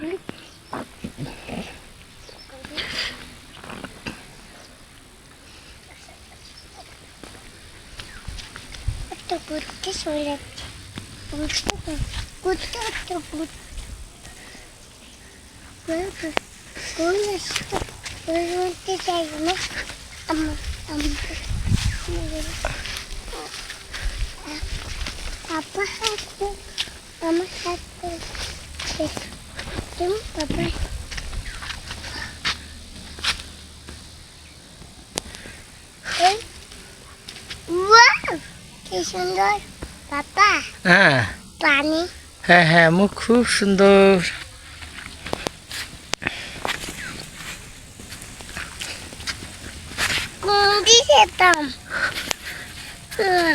তো ঘুরতে চলে যাচ্ছে ঘুরতে ঘুরতে ঘুরতে ঘুরতে ঘুরতে চাই না আমার আমার হাতে আমার হাতে তুমি পাপা এই ওয়াও কি সুন্দর পাপা হ্যাঁ পানি হ্যাঁ হ্যাঁ মুখ খুব সুন্দর কুন্দি যেতাম হুম,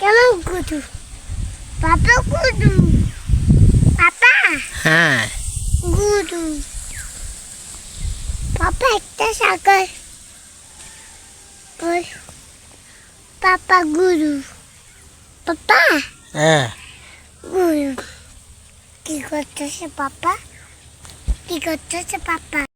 Kamu kudu, papa kudu, papa. Ha. Kudu. Papa, kita sakit. ওই পাপা গুরু পাপা হ্যাঁ গুরু কি করতেছে পাপা কি করতেছে পাপা